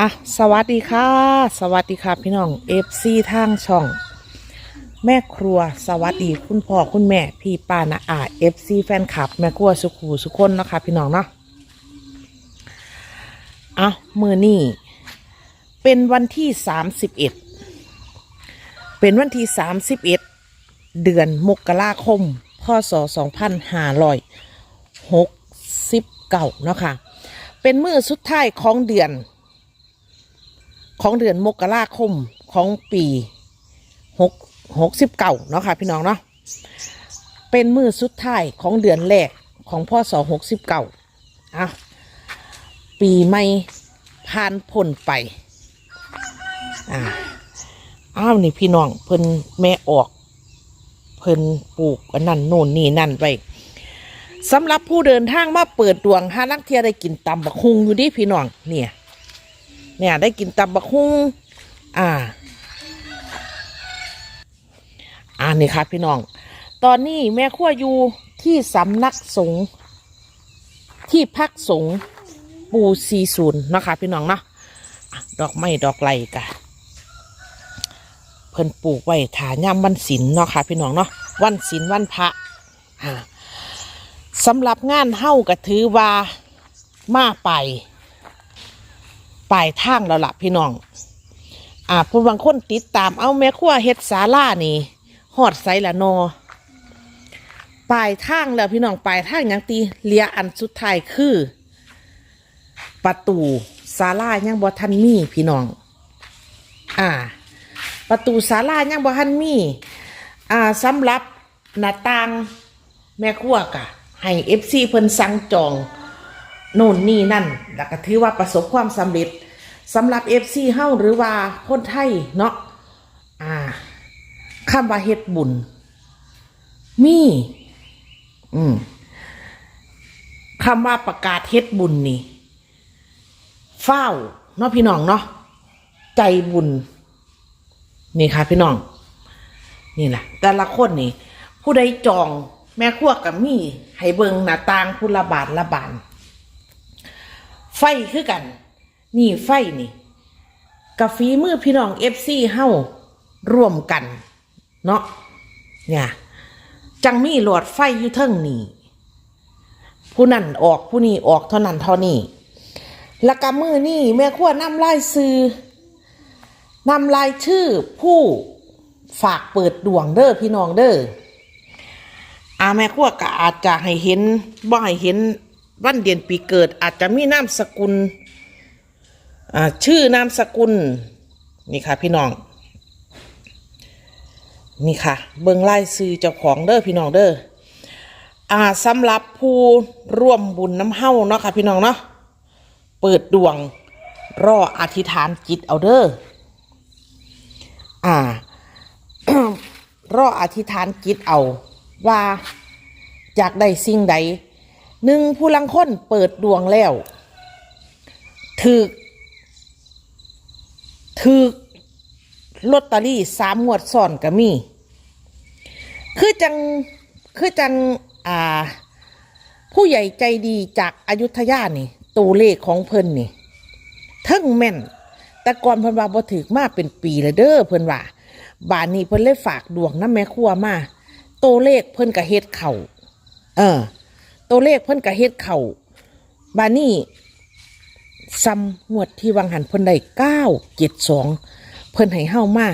อะสวัสดีค่ะ สวัสดีค่ะพี่น้องเอฟซีทางช่อง แม่ครัวสวัสดีคุณพ่อคุณแม่ พี่ป้านาอาเอฟซีแฟนคลับ แม่ครัวสุขูสุขคนเนาะคะพี่น้องเนาะอะมือนี่เป็นวันที่สามสิบเอ็ดเป็นวันที่สามสิบเอ็ดเดือนมกราคมพศสองพันห้าร้อยหกสิบเก้าเนาะค่ะเป็นมือสุดท้ายของเดือน ของเดือนมกราคมของปีหกหกสิบเก้าเนาะค่ะพี่น้องเนาะเป็นมือสุดท้ายของเดือนแรกของพ่อสองหกสิบเก้าอะปีใหม่ผ่านพ้นไป อ่าอ้าวนี่พี่น้องเพิ่นแม่ออก เพิ่นปลูกอันนั่นโน่นนี่นั่นไปสำหรับผู้เดินทางมาเปิดดวงห้านักเที่ยวได้กินตำบักฮุงอยู่ดิพี่น้องเนี่ย เนี่ยได้กินตับบักฮุงอ่า อ่านี่ครับพี่น้อง ตอนนี้แม่ขั้วอยู่ที่สำนักสงฆ์ที่พักสงฆ์ปูซีศูนย์นะคะพี่น้องเนาะดอกไม้ดอกไลกะเพิ่นปลูกไว้ถาย่ำวันศิลเนาะค่ะพี่น้องเนาะวันศิลวันพระสำหรับงานเฮ้าก็ถือว่ามาไป ปลายทางแล้วล่ะพี่น้อง อ่าผู้บางคนติดตามเอาแม่ขั้วเฮ็ดสาลานี่หอดไซละนอปลายทางแล้วพี่น้องปลายทางยังตีเลียอันสุดท้ายคือ ประตูศาลายังบ่ทันมีพี่น้อง อ่า ประตูศาลายังบ่ทันมี อ่าสำหรับหน้าต่างแม่ครัวกะให้เอฟซีเพิ่นสั่งจอง โน่นนี่นั่นแล้วก็ถือว่าประสบความสำเร็จสำหรับเอฟซีเฮ้าหรือว่าคนไทยเนาะอ่าคำว่าเฮ็ดบุญ มี อืมคำว่าประกาศเฮ็ดบุญนี่เฝ้าเนาะพี่น้องเนาะใจบุญ นี่ค่ะพี่น้อง นี่แหละแต่ละคนนี่ ผู้ใดจองแม่ครัวกับมีให้เบิงหน้าต่างผู้ละบาทละบาน ไฟคือกัน นี่ไฟนี่กับฝีมือพี่น้องเอฟซีเฮาร่วมกัน เนาะเนี่ยจังมีหลอดไฟอยู่เทิงนี่ผู้นั่นออกผู้นี้ออกเท่านั้นเท่านี้แล้วก็มือนี่แม่ขั้วนำลายซื้อนำลายชื่อผู้ฝากเปิดดวงเด้อพี่น้องเด้ออาแม่ขั้วก็อาจจะให้เห็นบ่ให้เห็น วันเดือนปีเกิด อาจจะมีนามสกุลชื่อนามสกุลนี่ค่ะ พี่น้อง นี่ค่ะ เบิงไล่ซื้อเจ้าของเด้อพี่น้องเด้ออ่าสำหรับผู้ร่วมบุญน้ำเฮ้าเนาะค่ะ พี่น้องเนาะเปิดดวงรออธิษฐานจิตเอาเด้ออ่ารออธิษฐานจิตเอาว่าอยากได้สิ่งใด หนึ่งผู้ลังคนเปิดดวงแล้วถือถือลอตเตอรี่สามงวดซ้อนก็มี คือจัง คือจัง อ่า ผู้ใหญ่ใจดีจากอายุทยานี่ ตัวเลขของเพิ่นนี่ทั้งแม่น แต่ก่อนเพิ่นว่าบ่ถึกมาเป็นปีแล้วเด้อเพิ่นว่าบานนี้เพิ่นเลยฝากดวงน้ำแม่ครัวมาตัวเลขเพิ่นก็เฮ็ดเข่า เออ ตัวเลขเพิ่นก็เฮ็ดเข่าบานี่ซ้ำงวดที่วังหันเพิ่นได้เก้าเจ็ดสองเพิ่นให้เฮ้ามา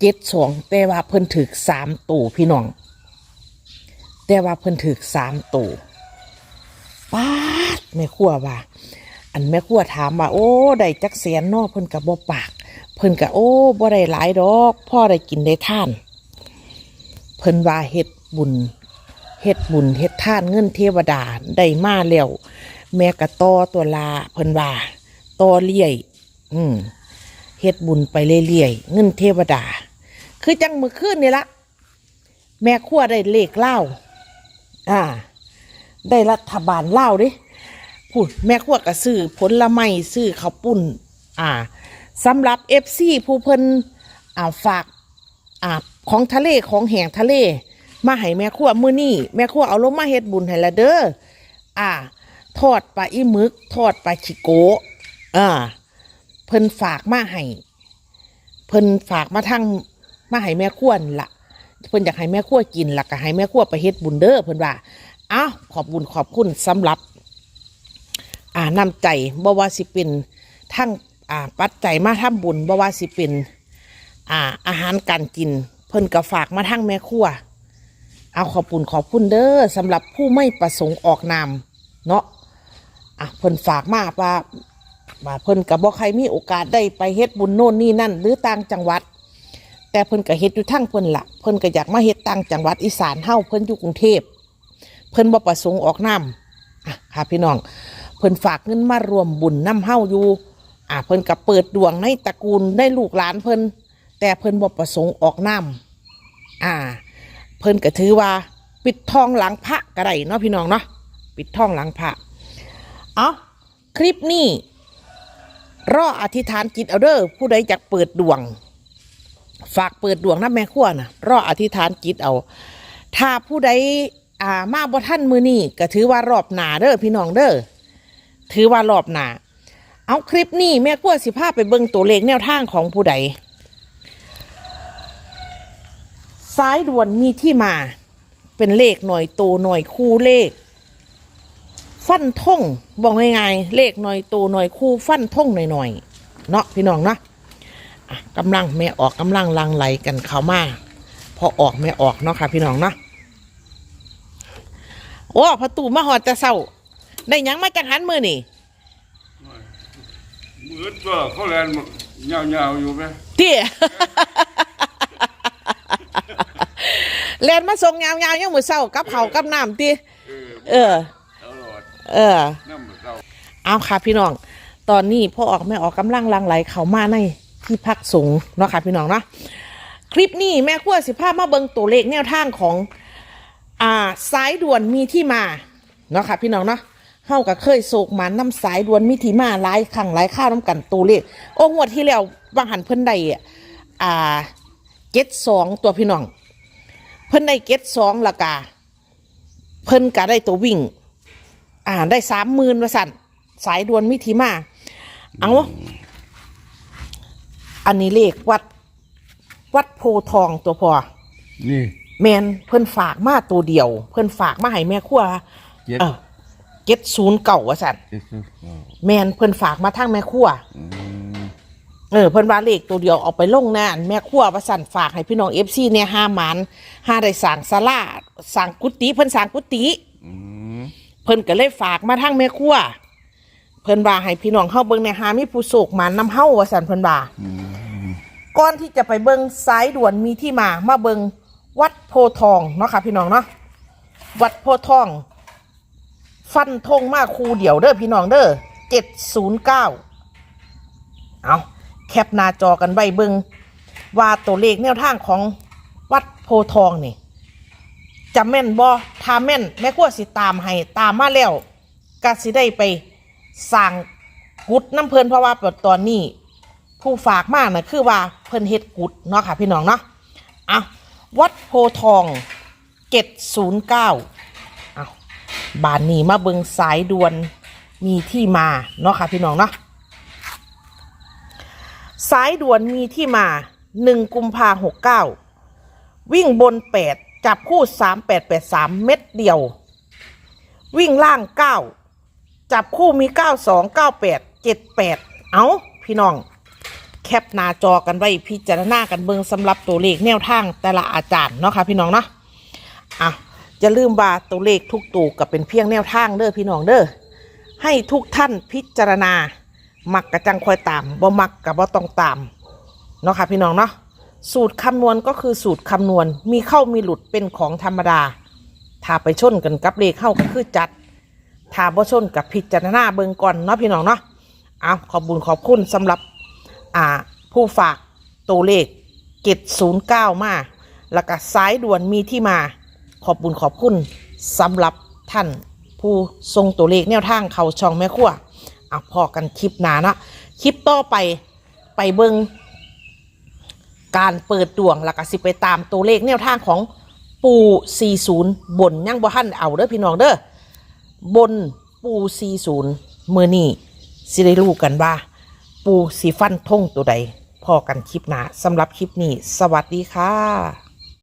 เจ็ดสองแต่ว่าเพิ่นถึกสามตู่พี่น้อง แต่ว่าเพิ่นถึกสามตู่ป้าดแม่ครัวว่า อันแม่ครัวถามว่า โอ้ได้จักแสนเนอเพิ่นกับบ่ปาก เพิ่นกับโอ้บ่ได้หลายดอก พ่อได้กินได้ท่าน เพิ่นว่าเฮ็ดบุญ เฮ็ดบุญเฮ็ดทานเงินเทวดาได้มาแล้วแม่กะต่อตัวลาเพิ่นว่าต่อเลี่ยอืมเฮ็ดบุญไปเรื่อยๆเงินเทวดา คือจังมือคืนนี่ละแม่ขั้วได้เลขเล่าอ่า ได้รัฐบาลเล่าดิพูดแม่ขั้วก็ซื้อผลไม้ซื้อข้าวปุ้น อ่าสำหรับเอฟซีผู้เพิ่นอ่าฝากอ่าของทะเลของแห่งทะเล มาให้แม่ครัวมือนี้แม่ครัวเอาลงมาเฮ็ดบุญให้ละเด้ออ่า ทอดปลาอีมึก ทอดปลาชิโกะอ่าเพิ่นฝากมาให้เพิ่นฝากมาทั้งมาให้แม่ครัวนั่นละเพิ่นอยากให้แม่ครัวกินละก็ให้แม่ครัวไปเฮ็ดบุญเด้อเพิ่นว่าอ้าวขอบบุญขอบคุณสำหรับ อ่านำใจบ่ว่าสิเป็นทั้งอ่าปัจจัยมาทำบุญบ่ว่าสิเป็นอ่าอาหารการกิน เพิ่นก็ฝากมาทั้งแม่ครัว เอาขอบคุณขอบคุณเด้อสำหรับผู้ไม่ประสงค์ออกนามเนาะอะเพิ่นฝากมาว่าว่าเพิ่นกับบ่ใครมีโอกาสได้ไปเฮ็ดบุญโน่นนี่นั่น หรือต่างจังหวัด แต่เพิ่นก็เฮ็ดอยู่ทั้งเพิ่นละเพิ่นก็อยากมาเฮ็ดต่างจังหวัดอีสานเฮาเพิ่นอยู่กรุงเทพเพิ่นบ่ประสงค์ออกนามอะค่ะพี่น้องเพิ่นฝากเงินมารวมบุญน้ำเฮาอยู่อ่าเพิ่นก็เปิดดวงในตระกูลได้ลูกหลานเพิ่นแต่เพิ่นบ่ประสงค์ออกน้ำอ่า เพิ่นก็ถือว่า ปิดทองหลังพระก็ได้เนาะพี่น้องเนาะปิดทองหลังพระเอาคลิปนี้รออธิษฐานจิตเอาเด้อผู้ใดอยากเปิดดวง ฝากเปิดดวงนะแม่ขั้วนะรออธิษฐานจิตเอา ถ้าผู้ใดอ่ามาบ่ท่านมือนี่ก็ถือว่ารอบหนาเด้อพี่น้องเด้อถือว่ารอบหนาเอาคลิปนี้แม่ขั้วสิพาพไปเบิ่งตัวเลขแนวทางของผู้ใด ซ้ายด่วนมีที่มา เป็นเลขหน่อยโตหน่อยคู่เลข ฟันทงบอกง่ายๆเลขหน่อยโตหน่อยคู่ฟันทงหน่อยๆเนาะพี่น้องเนาะอะกำลังแม่ออกกำลังลังไหลกันเข้ามาพอออกแม่ออกเนาะค่ะ พี่น้องเนาะโอ้ประตูมาหอดจะเศร้าได้หยังมาจังหันมือนี่มืดก็เขาแลนยาวๆอยู่ไหมเตี้ย แลนมาส่งยาวๆยังมือเศร้ากับเขาวกับน้ำตีเออเออ ตลอดเออ น้ำมันเศร้าเอาค่ะพี่น้อง ตอนนี้พ่อออกแม่ออกกำลังลังไหลเขามาในที่พักสงฆ์เนาะค่ะพี่น้องเนาะ คลิปนี้แม่ขั้วสิภาพมาเบิงตัวเลขแนวทางของ อ่าสายด่วนมีที่มาเนาะค่ะพี่น้องเนาะเฮาก็เคยโศกหมันน้ำสายด่วนมีที่มาหลายครั้งหลายข้าวน้ำกันตัวเลขโอ้งวดที่แล้วบางหันเพิ่นได้อะอ่าเก็ตสองตัวพี่น้อง เพิ่นได้เก็ตสองละกาเพิ่นก็ได้ตัววิ่ง อ่าได้สามหมื่นว่าสั่นสายด่วนมิถิมา เอาอันนี้เลขวัด วัดโพธิ์ทองตัวพอ นี่แมนเพิ่นฝากมาตัวเดียว เพิ่นฝากมาให้แม่ครัวเจ็ดเออเก็ดศูนย์เก่าว่าสั่นเจ็ดสิบเก้าแมนเพิ่นฝากมาทางแม่ครัวอืม เออเพิ่นว่าเลขตัวเดียวเอาไปลงหน้าอันแม่ครัวว่าสั่นฝากให้พี่น้องเอฟซีเนี่ยห้าหมันห้าได้สั่งสลาสั่งกุฏิเพิ่นสั่งกุฏิอืมเพิ่นก็เลยฝากมาทางแม่ครัวเพิ่นว่าให้พี่น้องเฮาเบิ่งในหามีผู้โศกหมานนำเฮาว่าซั่นเพิ่นว่าอืมก่อนที่จะไปเบิ่งสายด่วนมีที่มามาเบิ่งวัดโพธิ์ทองเนาะค่ะพี่น้องเนาะวัดโพธิ์ทอง ฟันธงมาคูเดียวเด้อพี่น้องเด้อ709เอา แคปหน้าจอกันไว้เบิงว่าตัวเลขแนวทางของวัดโพทองนี่จะแม่นบ่ถ้าแม่น แม่ครัวสิตามให้ตามมาแล้วก็สิได้ไปสั่งกุดน้ำเพลินเพราะว่าตอนนี้ ผู้ฝากมากนะคือว่าเพลินเฮ็ดกุดเนาะค่ะพี่น้องเนาะอะวัดโพทองเจ็ดศูนย์เก้าอะบานนี้มาเบิงสายด่วนมีที่มาเนาะค่ะพี่น้องเนาะ สายด่วนมีที่มาหนึ่งกุมภาหกเก้าวิ่งบนแปดจับคู่สามแปดแปดสามเม็ดเดียว วิ่งล่างเก้าจับคู่มีเก้าสองเก้าแปดเจ็ดแปดเอาพี่น้อง แคปหน้าจอกันไว้พิจารณากันเบิงสำหรับตัวเลขแนวทางแต่ละอาจารย์เนาะค่ะพี่น้องเนาะอะจะลืมว่าตัวเลขทุกตัวกับเป็นเพียงแนวทางเด้อพี่น้องเด้อให้ทุกท่านพิจารณา มักกระจังคอยตามบ่มักกับบ่ต้องตามเนาะค่ะพี่น้องเนาะสูตรคำนวณก็คือสูตรคำนวณมีเข้ามีหลุดเป็นของธรรมดา ถ้าไปชนกันกับเลขเข้าก็คือจัด ถ้าบ่ชนกับพิจารณาเบิงก่อนเนาะพี่น้องเนาะเอาขอบบุญขอบคุณสำหรับอ่าผู้ฝากตัวเลขเจ็ดศูนย์เก้ามาแล้วก็สายด่วนมีที่มา ขอบบุญขอบคุณสำหรับท่านผู้ทรงตัวเลขแนวทางเขาช่องแม่ขั้ว อะพอกันคลิปหนาเนาะคลิปต่อไปไปเบิงการเปิดดวงแล้วก็สิไปตามตัวเลขแนวทางของปู40 บนยังบ่ทันเอาเด้อพี่น้องเด้อบนปู40 มือนี่สิได้รู้กันว่า ปูสีฟันทงตัวใดพอกันคลิปหน้าสำหรับคลิปนี้ สวัสดีค่ะ